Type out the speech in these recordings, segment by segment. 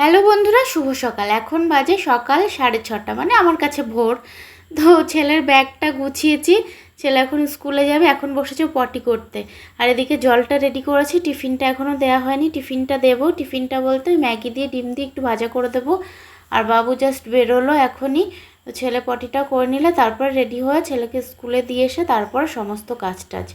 Hello বন্ধুরা, শুভ সকাল। এখন বাজে সকাল সাড়ে ছটা মানে আমার কাছে ভোর। তো ছেলের ব্যাগটা গুছিয়েছি। ছেলে এখন স্কুলে যাবে, এখন বসেছে পটি করতে। আর এদিকে জলটা রেডি করেছি, টিফিনটা এখনও দেওয়া হয়নি। টিফিনটা দেবো। টিফিনটা বলতে ম্যাগি দিয়ে ডিম দিয়ে একটু ভাজা করে দেবো। আর বাবু জাস্ট বেরোলো এখনই। ছেলে পটিটা করে নিলে, তারপর রেডি হয়ে ছেলেকে স্কুলে দিয়ে এসে তারপর সমস্ত কাজ টাজ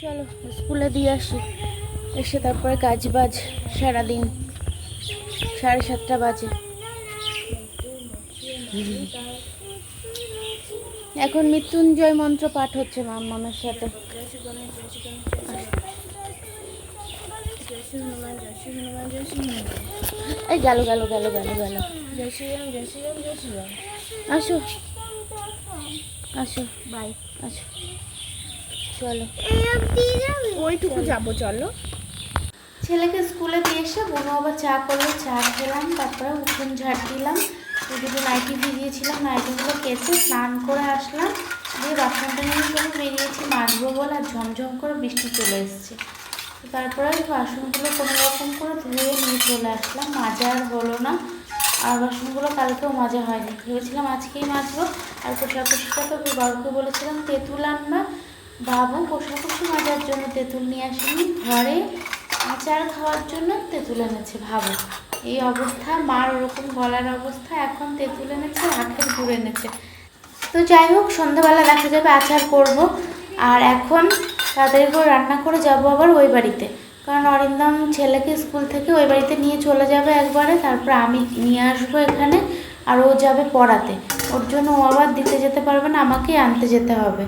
চলো, স্কুলে দিয়ে আসি। এসে তারপরে কাজ বাজ সারাদিন। সাড়ে সাতটা বাজে। এখন মৃত্যুঞ্জয় মন্ত্র পাঠ হচ্ছে মা মামার সাথে। এই গেল গেল গেল গেল গেল। আসো। আসো। বাই। আসো। চলো। ওইটুকু যাব চলো। ছেলেকে স্কুলে দিয়ে এসে বোনো আবার চা করল, চা খেলাম, তারপরে উঠোন ঝাড় দিলাম। দুটো নাইটি ভিজিয়েছিলাম, নাইটিগুলো কেচে স্নান করে আসলাম। দিয়ে বাসনটা নিয়ে চলে বেরিয়েছি মাজবো বলে আর ঝমঝম করে বৃষ্টি চলে এসছে। তারপরে বাসনগুলো কোনো রকম করে ধুয়ে নিয়ে চলে আসলাম। মাজা আর হলো না। আর বাসনগুলো কালকেও মাজা হয়নি। ভেবেছিলাম আজকেই মাজবো। আর কোষাকুষিটা তো বাবুকে বলেছিলাম, তেঁতুল আনবা। বাবু কোষাকুষি মাজার জন্য তেঁতুল নিয়ে আসেনি। ঘরে আচার খাওয়ার জন্য তেঁতুল এনেছে, ভাবো। এই অবস্থা, মার ওরকম গলার অবস্থা, এখন তেঁতুল এনেছে, আখের গুড় এনেছে। তো যাই হোক, সন্ধ্যাবেলা দেখা যাবে, আচার করব। আর এখন তাড়াতাড়ি করে রান্না করে যাব আবার ওই বাড়িতে। কারণ অরিন্দম ছেলেকে স্কুল থেকে ওই বাড়িতে নিয়ে চলে যাবে একবারে, তারপর আমি নিয়ে আসব এখানে, আর ও যাবে পড়াতে। ওর জন্য ও আবার দিতে যেতে পারবে না, আমাকেই আনতে যেতে হবে।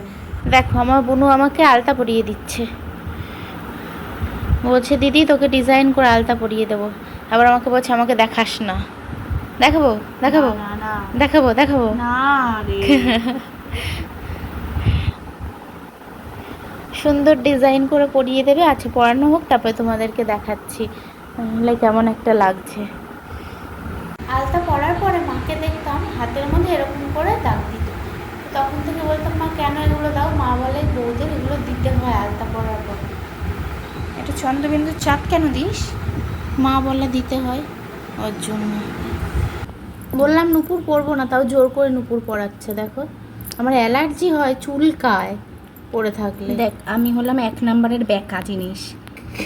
দেখো, আমার বোনু আমাকে আলতা পরিয়ে দিচ্ছে। বলছে দিদি তোকে ডিজাইন করে আলতা পরিয়ে দেবো। আবার আমাকে বলছে আমাকে দেখাস না। দেখাবো? দেখাবো? দেখাবো দেখাবো? না সুন্দর ডিজাইন করে পরিয়ে দেবে আছে পরানো হোক তারপরে তোমাদেরকে দেখাচ্ছি। কেমন একটা লাগছে। আলতা পরার পরে মাকে দেখতাম হাতের মধ্যে এরকম করে দাগ দিত। তখন থেকে বলতাম মা কেন এগুলো দাও? মা বলে বৌদের এগুলো দিতে হয় আলতা পরার পর। এটা চন্দ্রবিন্দুর চাপ কেন দিস? মা বলে দিতে হয় ওর জন্য। বললাম নুপুর পরবো না তাও জোর করে নুপুর পরাচ্ছে দেখো। আমার অ্যালার্জি হয় চুলকায় পরে থাকলে। দেখ আমি হলাম এক নম্বরের ব্যাকা জিনিস।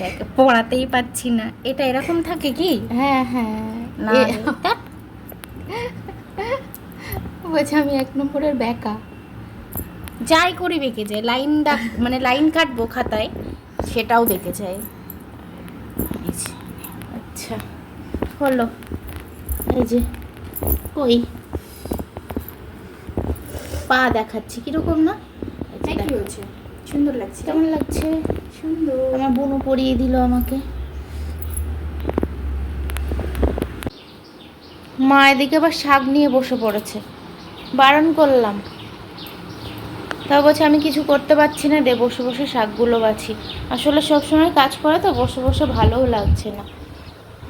দেখ পড়াতেই পাচ্ছি না। এটা এরকম থাকে কি? হ্যাঁ হ্যাঁ। না বলছে আমি এক নম্বরের বেকা। যাই করি বেঁকে যায় লাইন দাগ মানে লাইন কাটবো খাতায়। সেটাও দেখে যায় আচ্ছা হলো এই যে কই? পা দেখাচ্ছি কীরকম না? কি। হয়েছে সুন্দর লাগছে। কেমন লাগছে? সুন্দর। আমার বোনও পরিয়ে দিল আমাকে। মা এদিকে আবার শাক নিয়ে বসে পড়েছে। বারণ করলাম। তাও বলছে আমি কিছু করতে পারছি না দে বসে বসে শাকগুলো বাছি। আসলে সবসময় কাজ করে তো বসে বসে ভালোও লাগছে না।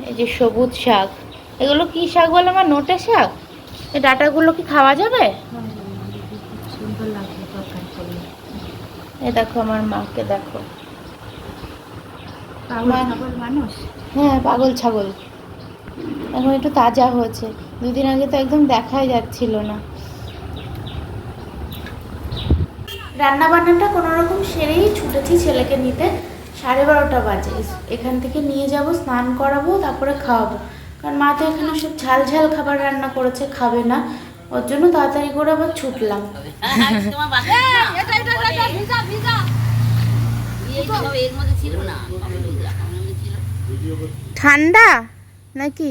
এই যে সবুজ শাক এগুলো কি শাক বলে আমার? নোটে শাক? এই ডাটাগুলো কি খাওয়া যাবে? এ দেখো আমার মাকে দেখো। হ্যাঁ পাগল ছাগল। এখন একটু তাজা হয়েছে। দুদিন আগে তো একদম দেখাই যাচ্ছিল না। রান্না বান্নাটা কোনো রকম সেরেই ছুটেছি ছেলেকে নিতে। সাড়ে বারোটা বাজে। এখান থেকে নিয়ে যাব স্নান করাবো তারপরে খাওয়াবো। কারণ মা তো এখানে সব ঝাল ঝাল খাবার রান্না করেছে খাবে না। ওর জন্য তাড়াতাড়ি করে আবার ছুটলাম। ঠান্ডা নাকি?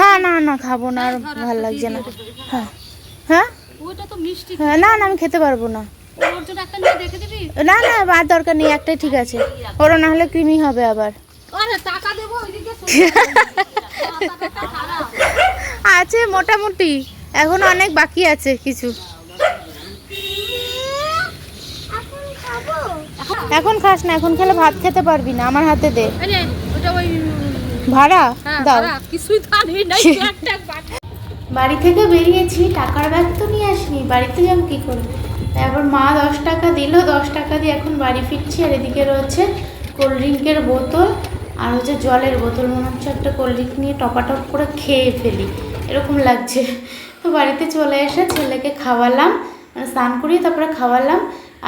না না না খাব না আর ভালো লাগছে না। হ্যাঁ। হ্যাঁ? ওইটা তো মিষ্টি। হ্যাঁ না না আমি খেতে পারব না। ওর জন্য একটা নিয়ে রেখে দিবি? না না আর দরকার নেই একটাই ঠিক আছে। ওরা না হলে কৃমি হবে আবার। আরে টাকা দেবো ওইদিকে আছে মোটামুটি এখন অনেক বাকি আছে কিছু। এখন খাস না এখন খেলে ভাত খেতে পারবি না আমার হাতে দে। ভাড়া? হ্যাঁ দাও। কিছুই তো বাড়ি থেকে বেরিয়েছি, টাকার ব্যাগ তো নিয়ে আসিনি, বাড়িতে যাব কি করে? তারপর মা দশ টাকা দিল, দশ টাকা দিয়ে এখন বাড়ি ফিরছি আর এদিকে রয়েছে কোল্ড ড্রিঙ্কের বোতল আর হচ্ছে জলের বোতল, মনে হচ্ছে একটা কোল্ড ড্রিঙ্ক নিয়ে টপাটপ করে খেয়ে ফেলি, এরকম লাগছে। তো বাড়িতে চলে এসে ছেলেকে খাওয়ালাম মানে স্নান করিয়ে তারপরে খাওয়ালাম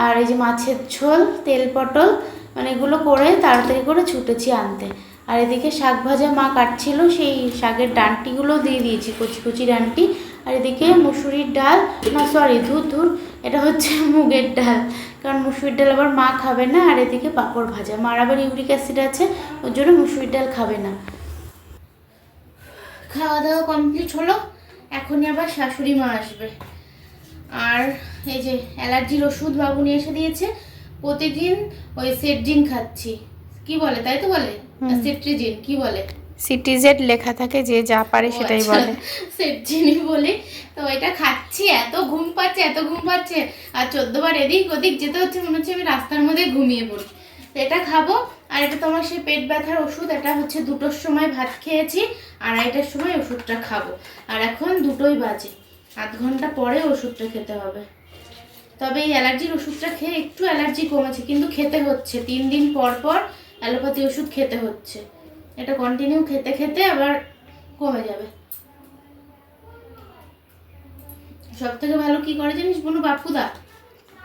আর এই যে মাছের ঝোল, তেল পটল মানে এগুলো করে তাড়াতাড়ি করে ছুটেছি আনতে। আর এদিকে শাক ভাজা মা কাটছিল, সেই শাকের ডান্টিগুলো দিয়ে দিয়েছি, কচি কচি ডানটি। আর এদিকে মুসুরির ডাল, না সরি ধুর ধুর, এটা হচ্ছে মুগের ডাল। কারণ মুসুরির ডাল আবার মা খাবে না, আর এদিকে পাঁপড় ভাজা। মার আবার ইউরিক অ্যাসিড আছে, ওর জন্য মুসুরির ডাল খাবে না। খাওয়া দাওয়া কমপ্লিট হলো, এখনই আবার শাশুড়ি মা আসবে। আর এই যে অ্যালার্জির ওষুধ বাবু নিয়ে এসে দিয়েছে, প্রতিদিন ওই সেটজিন খাচ্ছি। কি বলে, তাই তো বলে? সেট্রিজিন কি বলে? সিটিজেড লেখা থাকে যে যা পারে সেটাই আচ্ছা, বলে। সেটজিনি বলে। তো এটা খাচ্ছি এত ঘুম পাচ্ছে এত ঘুম পাচ্ছে। আর চোদ্দবার এদিক ওদিক যেতে হচ্ছে মনে হচ্ছে আমি রাস্তার মধ্যে ঘুমিয়ে পড়ি তো এটা খাব আর এটা তোমার সেই পেট ব্যথার ওষুধ এটা হচ্ছে দুটোর সময় ভাত খেয়েছি আড়াইটার সময় ওষুধটা খাব। আর এখন দুটোই বাজে আধ ঘণ্টা পরে ওষুধটা খেতে হবে। তবে এই অ্যালার্জির ওষুধটা খেয়ে একটু অ্যালার্জি কমেছে কিন্তু খেতে হচ্ছে। তিন দিন পর পর অ্যালোপ্যাথি ওষুধ খেতে হচ্ছে। এটা কন্টিনিউ খেতে খেতে আবার কমে যাবে। সব থেকে ভালো কি করে জানিস বনু বাপুদা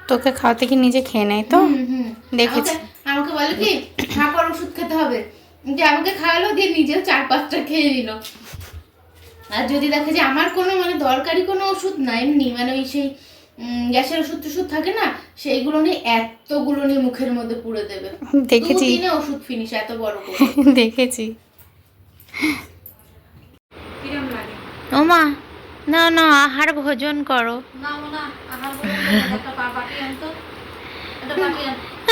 তোকে খাওয়াতে কি নিজে খেয়ে নেয় তো। দেখেছি। আমাকে- বলে কি খাবার ওষুধ খেতে হবে। যে আমাকে খাওয়ালো দিয়ে নিজেও চার পাঁচটা খেয়ে নিল। আর যদি দেখে যে আমার কোনো মানে দরকারি কোনো ওষুধ না এমনি মানে ওই সেই গ্যাসের ওষুধ টষুধ থাকে না সেইগুলো নিয়ে এতগুলো নিয়ে মুখের মধ্যে পুড়ে দেবে। দেখেছি। ওষুধ ফিনিশ এত বড় দেখেছি। লাগে? ওমা না না আহার ভোজন করো। না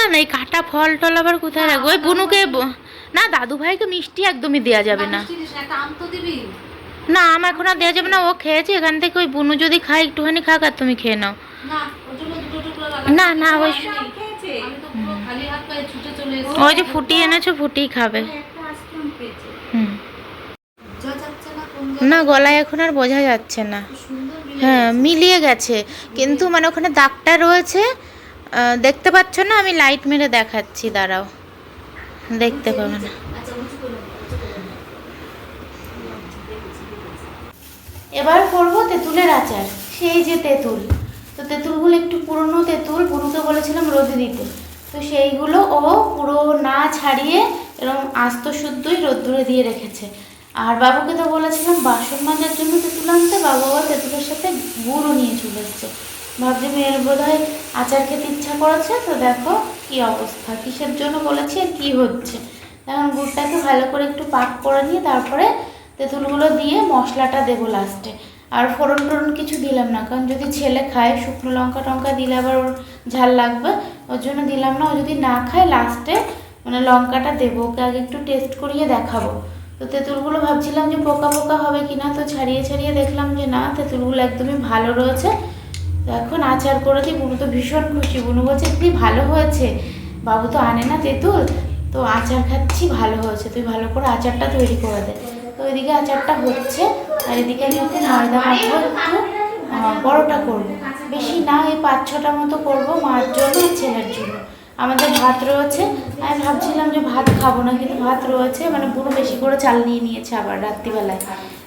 না এই কাটা ফল টল আবার কোথায় রাখব? ওই বুনুকে না দাদু ভাইকে মিষ্টি একদমই দেওয়া যাবে না আম তো দিবি। না আমার এখন আর দেওয়া যাবে না। ও খেয়েছে এখান থেকে ওই বুনু যদি খায় একটুখানি খাক আর তুমি খেয়ে নাও। না না, ওই- এসেছি। ওই যে ফুটিয়ে এনেছো ফুটিয়ে খাবে। হুম। না গলায় এখন আর বোঝা যাচ্ছে না। হ্যাঁ মিলিয়ে গেছে। কিন্তু মানে ওখানে দাগটা রয়েছে। দেখতে পাচ্ছ না? আমি লাইট মেরে দেখাচ্ছি দাঁড়াও। দেখতে পাবে না। এবার করব তেঁতুলের আচার। সেই যে তেঁতুল। তো তেঁতুলগুলো একটু পুরনো তেঁতুল পুরোকে বলেছিলাম রোদে দিতে। তো সেইগুলো ও পুরো না ছাড়িয়ে এরকম আস্ত শুদ্ধই রোদ্দুরে দিয়ে রেখেছে। আর বাবুকে তো বলেছিলাম বাসন মাজার জন্য তেঁতুল আনতে, বাবু আবার তেঁতুলের সাথে গুঁড়ো নিয়ে চলে এসছে। ভাবছি মেয়ের বোধ হয় আচার খেতে ইচ্ছা করেছে, তো দেখো কি অবস্থা। কিসের জন্য বলেছি আর কি হচ্ছে। এখন গুড়টাকে ভালো করে একটু পাক করে নিয়ে তারপরে তেঁতুলগুলো দিয়ে মশলাটা দেবো লাস্টে আর ফোড়ন টোড়ন কিছু দিলাম না, কারণ যদি ছেলে খায়, শুকনো লঙ্কা টঙ্কা দিলে আবার ওর ঝাল লাগবে। ওর জন্য দিলাম না, ও যদি না খায় লাস্টে মানে লঙ্কাটা দেবো। ওকে আগে একটু টেস্ট করিয়ে দেখাবো। তো তেঁতুলগুলো ভাবছিলাম যে পোকা পোকা হবে কিনা, তো ছাড়িয়ে ছাড়িয়ে দেখলাম যে না, তেঁতুলগুলো একদমই ভালো রয়েছে। তো এখন আচার করেছি, বুনু তো ভীষণ খুশি। বুনু বলছে, দিদি, ভালো হয়েছে? বাবু তো আনে না তেঁতুল, তো আচার খাচ্ছি, ভালো হয়েছে। তুই ভালো করে আচারটা তৈরি করে দে। তো ওইদিকে আচারটা হচ্ছে, আর এদিকে আমি ওকে ময়দা মাখবো একটু বড়োটা করব। বেশি না, এই পাঁচ ছটা মতো করব মার জন্য ছেলের জন্য। আমাদের ভাত রয়েছে, আমি ভাবছিলাম যে ভাত খাব না, কিন্তু ভাত রয়েছে মানে পুরো বেশি করে চাল নিয়ে নিয়েছে আবার রাত্রিবেলায়।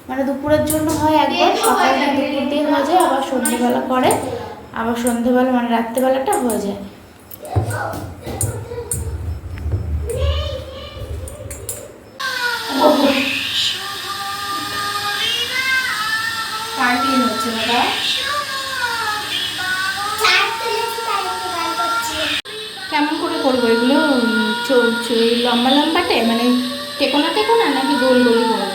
মানে দুপুরের জন্য হয় একবার, সকাল দুপুর দিয়ে হয়ে যায়, আবার সন্ধ্যেবেলা করে, আবার সন্ধ্যেবেলা মানে রাত্রিবেলাটা হয়ে যায়। পার্টি হচ্ছে দাদা কেমন করে করব এগুলো? লম্বা লম্বাটে? মানে টেকোনা টেকোনা নাকি গোল গোলই করব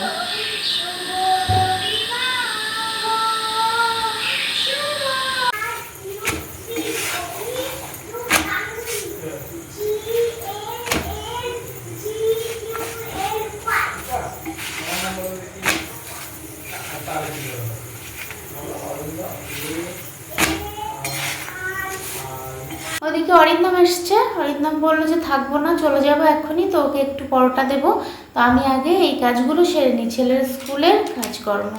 অরিন্দম এসছে। অরিন্দম বলল যে, থাকব না, চলে যাব এক্ষুনি, তো ওকে একটু পরোটা দেবো। তো আমি আগে এই কাজগুলো সেরে নিই, ছেলের স্কুলের কাজকর্ম।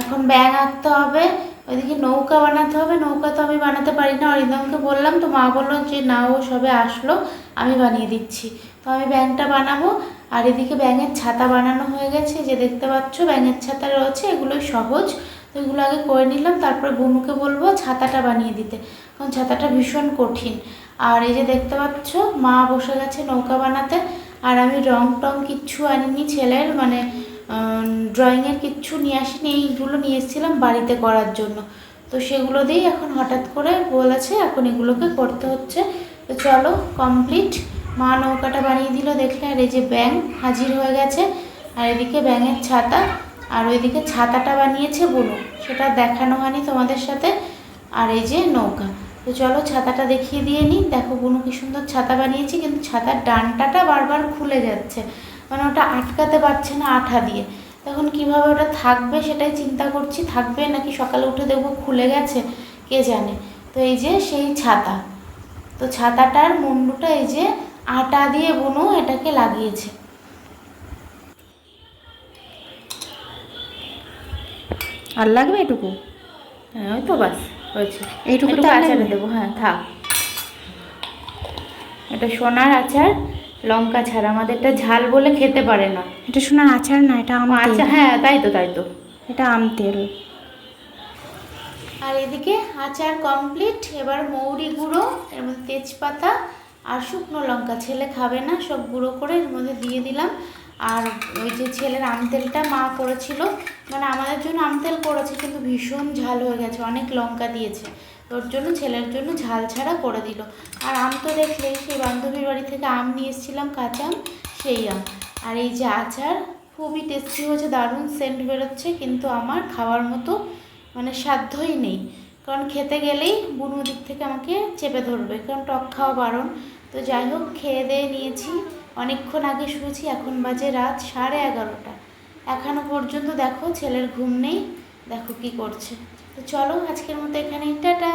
এখন ব্যাগ আঁকতে হবে, ওইদিকে নৌকা বানাতে হবে। নৌকা তো আমি বানাতে পারি না। অরিন্দমকে বললাম, তো মা বলল যে, না, ও সবে আসলো, আমি বানিয়ে দিচ্ছি। তো আমি ব্যাঙটা বানাবো, আর এদিকে ব্যাঙের ছাতা বানানো হয়ে গেছে। যে দেখতে পাচ্ছ, ব্যাঙের ছাতা রয়েছে, এগুলোই সহজ। তো এগুলো আগে করে নিলাম, তারপরে বনুকে বলব ছাতাটা বানিয়ে দিতে। কারণ ছাতাটা ভীষণ কঠিন। আর এই যে দেখতে পাচ্ছ, মা বসে গেছে নৌকা বানাতে, আর আমি রং টং কিচ্ছু আনিনি ছেলের মানে ড্রয়িংয়ের কিচ্ছু নিয়ে আসিনি, এইগুলো নিয়ে এসেছিলাম বাড়িতে করার জন্য। তো সেগুলো দিয়েই এখন হঠাৎ করে বলেছে এখন এগুলোকে করতে হচ্ছে। তো চলো কমপ্লিট মা নৌকাটা বানিয়ে দিল, দেখলে, আর এই যে ব্যাং হাজির হয়ে গেছে। আর এদিকে ব্যাঙের ছাতা, আর ওইদিকে ছাতাটা বানিয়েছে বনু, সেটা দেখানো হয়নি তোমাদের সাথে। আর এই যে নৌকা। তো চলো ছাতাটা দেখিয়ে দিয়ে নিই। দেখো বুনু কি সুন্দর ছাতা বানিয়েছি, কিন্তু ছাতার ডানটাটা বারবার খুলে যাচ্ছে। মানে ওটা আটকাতে পারছে না আঠা দিয়ে। তখন কীভাবে ওটা থাকবে সেটাই চিন্তা করছি, থাকবে নাকি সকালে উঠে দেখব খুলে গেছে, কে জানে। তো এই যে সেই ছাতা। তো ছাতাটার মুন্ডুটা এই যে আটা দিয়ে বুনু এটাকে লাগিয়েছে। আর লাগবে এটুকু? হ্যাঁ ওই তো বাস। হয়েছে। এইটুকু আচারে? দেবো হ্যাঁ থাক। এটা সোনার আচার লঙ্কা ছাড়া আমাদেরটা ঝাল বলে খেতে পারে না। এটা শোনার আচার না এটা আম তেল। আচ্ছা হ্যাঁ তাই তো তাই তো। এটা আম তেল। আর এদিকে আচার কমপ্লিট এবার মৌরি গুঁড়ো এর মধ্যে তেজপাতা আর শুকনো লঙ্কা। ছেলে খাবে না সব গুঁড়ো করে এর মধ্যে দিয়ে দিলাম। আর ওই যে ছেলের আম তেলটা মা করেছিল মানে আমাদের জন্য আম তেল করেছে, কিন্তু ভীষণ ঝাল হয়ে গেছে, অনেক লঙ্কা দিয়েছে। ওর জন্য, ছেলের জন্য ঝাল ছাড়া করে দিল। আর আম তো দেখলেই, সেই বান্ধবীর বাড়ি থেকে আম নিয়ে এসেছিলাম, কাঁচা আম, সেই আম। আর এই যে আচার, খুবই টেস্টি হয়েছে, দারুণ সেন্ট বেরোচ্ছে, কিন্তু আমার খাওয়ার মতো মানে সাধ্যই নেই। কারণ খেতে গেলেই বুনু দিক থেকে আমাকে চেপে ধরবে, কারণ টক খাওয়া বারণ। তো যাই হোক, খেয়ে দিয়ে নিয়েছি। অনেকক্ষণ আগে শুয়েছি, এখন বাজে রাত সাড়ে এগারোটা। এখনও পর্যন্ত দেখো ছেলের ঘুম নেই, দেখো কি করছে। তো চলো আজকের মতো এখানে টাটা!